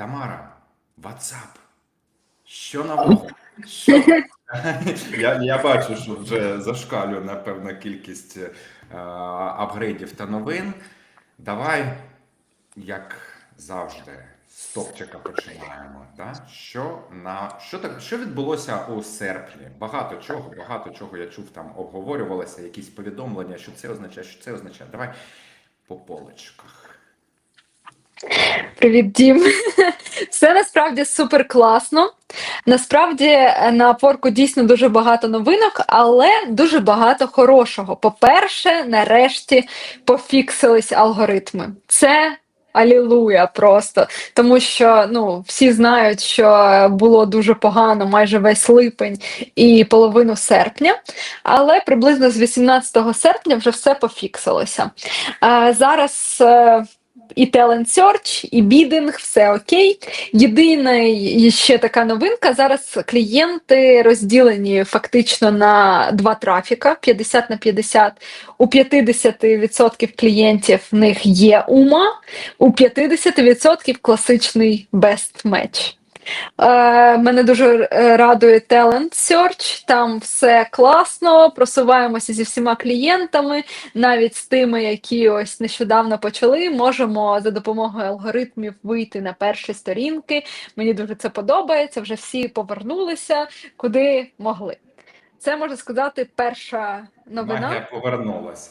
Тамара, WhatsApp. Що нового? Що? Я, я бачу, що вже зашкалює, напевно, кількість е, апгрейдів та новин. Давай, як завжди, з топчика починаємо. Да? Що, на, що, так, що відбулося у серпні? Багато чого, багато чого я чув, там обговорювалося, якісь повідомлення, що це означає, що це означає. Давай по полочках. Привіт, Дім. Все насправді супер класно. Насправді е, на Апворку дійсно дуже багато новинок, але дуже багато хорошого. По-перше, нарешті пофіксились алгоритми. Це алілуя просто. Тому що ну, всі знають, що було дуже погано майже весь липень і половину серпня. Але приблизно з 18 серпня вже все пофіксилося. Е, Зараз. І Talent Search, і бідинг, все окей. Єдина ще така новинка: зараз клієнти розділені фактично на два трафіка: 50 на 50. У 50% клієнтів в них є ума, у 50% класичний best match. Е, мене дуже е, радує Talent Search, там все класно, просуваємося зі всіма клієнтами, навіть з тими, які ось нещодавно почали, можемо за допомогою алгоритмів вийти на перші сторінки. Мені дуже це подобається. Вже всі повернулися куди могли. Це можна сказати, перша новина. Магія повернулася.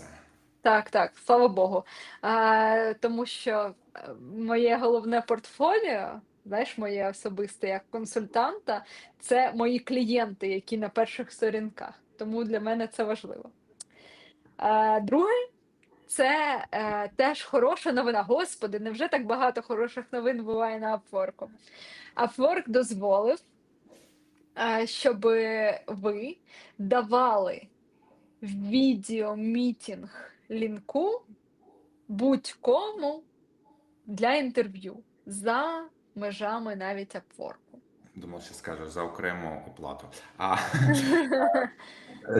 Так, так, слава Богу. А, тому що е, моє головне портфоліо, знаєш, моє особисте як консультанта, це мої клієнти, які на перших сторінках. Тому для мене це важливо. Друге, це е, теж хороша новина. Господи, невже так багато хороших новин буває на Upwork? Upwork дозволив, е, щоб ви давали відеомітінг лінку будь-кому для інтерв'ю за межами навіть Upwork. Думав, що скажеш за окрему оплату. А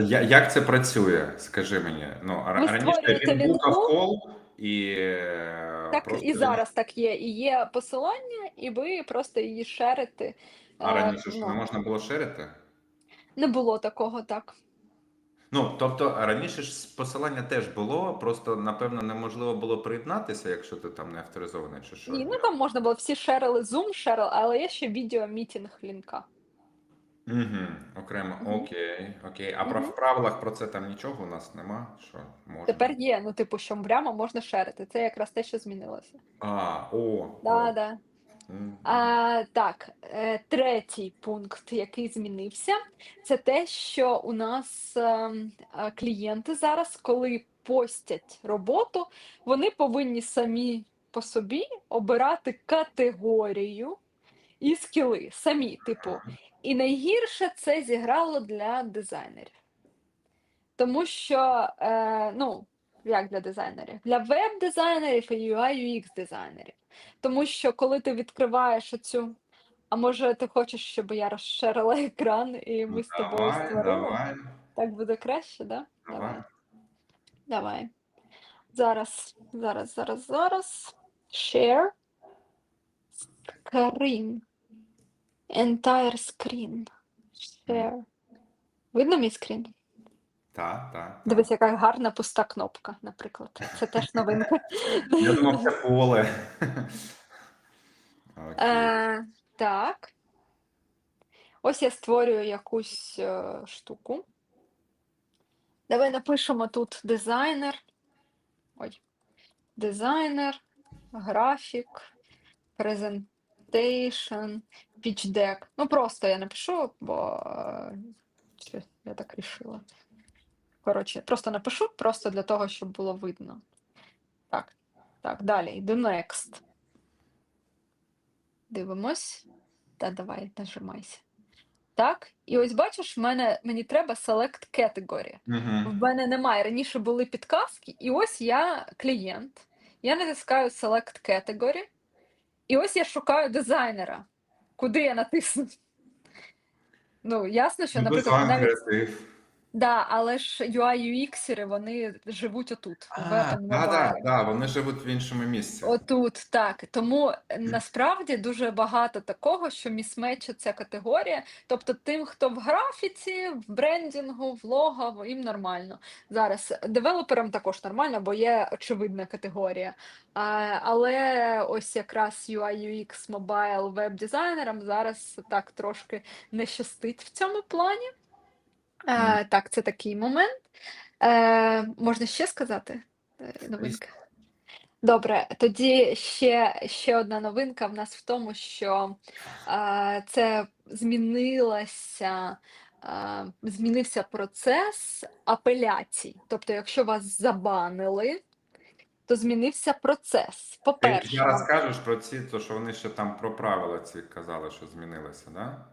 як це працює? Скажи мені. Ну, раніше він лінку? кол і е, Так просто і зараз так є. І є посилання, і ви просто її шерите. А Е, раніше ж ну, не можна було ширити? не було такого так. Ну, тобто раніше ж посилання теж було, просто напевно неможливо було приєднатися, якщо ти там не авторизований чи що. Ні, ну там можна було всі шерили, Zoom шерили, але є ще відеомітінг лінка. Угу, окремо, Мгм. окей, окей. А про в правилах про це там нічого у нас нема? Що можна? Тепер є, ну типу, що прямо можна шерити. Це якраз те, що змінилося. А, о, Да, о. да. А, так, е, третій пункт, який змінився, це те, що у нас ем, е, клієнти зараз, коли постять роботу, вони повинні самі по собі обирати категорію і скіли. Самі, типу. І найгірше це зіграло для дизайнерів. Тому що, е, ну, як для дизайнерів? Для веб-дизайнерів і UI UX дизайнерів. Тому що коли ти відкриваєш оцю, а може ти хочеш, щоб я розширила екран і ми з тобою Давай, створили? давай, Так буде краще, да? давай. Давай. Зараз, зараз, зараз, зараз. Share. Screen. Entire screen. Share. Видно мій скрін? Так, так. Дивись, яка гарна пуста кнопка, наприклад. Це теж новинка. Я думав, це поле. Е, так. Ось я створюю якусь е, штуку. Давай напишемо тут дизайнер. Ой. Дизайнер, графік, презентейшн, pitch Ну, просто я напишу, бо е, я так рішила. Коротше, просто напишу, просто для того, щоб було видно. Так, так, далі. Йду next. Дивимось. Та давай, нажимайся. Так, і ось бачиш, в мене, мені треба select category. В мене немає. Раніше були підказки, і ось я клієнт. Я натискаю Select Category, і ось я шукаю дизайнера. Куди я натисну? Ну, ясно, що, наприклад, навіть. Да, але ж UI UX вони живуть отут, в этом да, да, да, вони живуть в іншому місці. Отут, так. Тому е, насправді дуже багато такого, що місмечу ця категорія. Тобто, тим, хто в графіці, в брендінгу, в лого, їм нормально. Зараз девелоперам також нормально, бо є очевидна категорія. А, але ось якраз UI UX, мобайл, веб-дизайнерам зараз так трошки не щастить в цьому плані. Е, так, це такий момент. Е, можна ще сказати? Е, Новинка. Добре, тоді ще, ще одна новинка в нас в тому, що е, це змінилася, е, змінився процес апеляцій. Тобто, якщо вас забанили, то змінився процес. По-перше, зараз кажеш про ці, то що вони ще там про правила ці казали, що змінилися, да?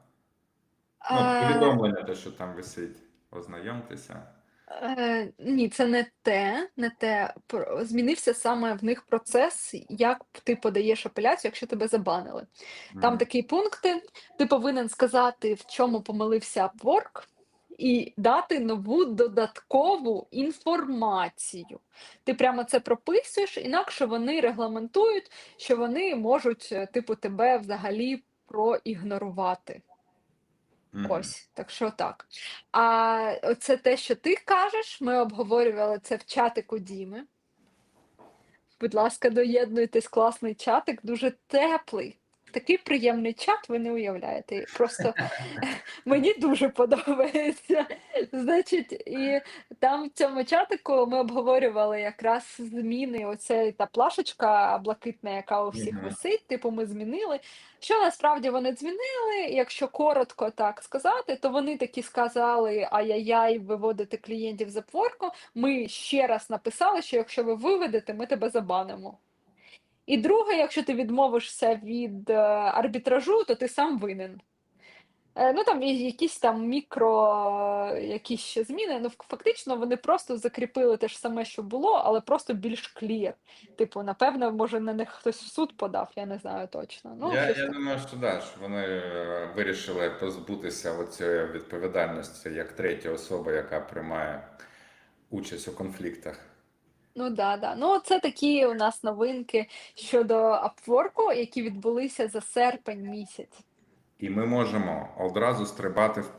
Ну, повідомлення, те, що там висить. Ознайомтеся. Е, ні, це не те, не те. Про- Змінився саме в них процес, як ти подаєш апеляцію, якщо тебе забанили. Там Мгм. такі пункти, ти повинен сказати, в чому помилився Upwork, і дати нову додаткову інформацію. Ти прямо це прописуєш, інакше вони регламентують, що вони можуть, е, типу, тебе взагалі проігнорувати. Ось, так що так. А це те, що ти кажеш, ми обговорювали це в чатику Діми. Будь ласка, доєднуйтесь, класний чатик, дуже теплий. Такий приємний чат, ви не уявляєте. Просто мені дуже подобається. Значить, і там в цьому чатику ми обговорювали якраз зміни. Оце та плашечка блакитна, яка у всіх висить. Типу, ми змінили. Що насправді вони змінили? Якщо коротко так сказати, то вони такі сказали: ай-яй-яй, виводити клієнтів з Upwork. Ми ще раз написали, що якщо ви виведете, ми тебе забанимо. І друге, якщо ти відмовишся від е, арбітражу, то ти сам винен. Е, ну там якісь там мікро, е, якісь ще зміни. Ну, фактично, вони просто закріпили те ж саме, що було, але просто більш клір. Типу, напевно, може на них хтось в суд подав, я не знаю точно. Ну, я, я думаю, що да, що вони вирішили позбутися оцієї відповідальності як третя особа, яка приймає участь у конфліктах. Ну да, да. Ну, це такі у нас новинки щодо Upwork, які відбулися за серпень місяць. І ми можемо одразу стрибати в